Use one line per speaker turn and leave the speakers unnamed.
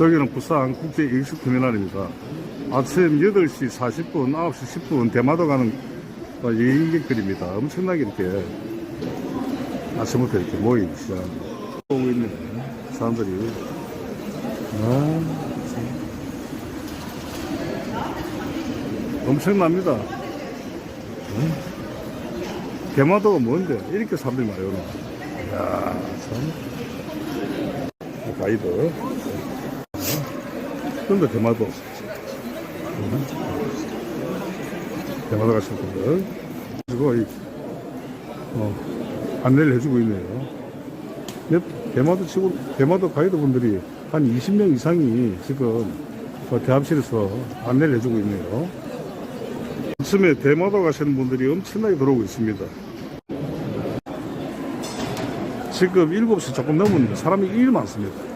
여기는 부산 국제 일식터미널입니다. 아침 8시 40분, 9시 10분 대마도 가는 어, 여행객들입니다. 엄청나게 이렇게 아침부터 이렇게 모이기 시작. 오고 있네. 사람들이. 아, 참. 엄청납니다. 응? 대마도가 뭔데? 이렇게 사람들이 많이 오나. 이야, 참. 가이드. 그런데 대마도. 응? 대마도 가실 분들. 그리고 이, 어, 안내를 해주고 있네요. 몇, 대마도 치고, 대마도 가이드 분들이 한 20명 이상이 지금 어, 대합실에서 안내를 해주고 있네요. 아침에 대마도 가시는 분들이 엄청나게 들어오고 있습니다. 지금 7시 조금 넘었는데 사람이 일 많습니다.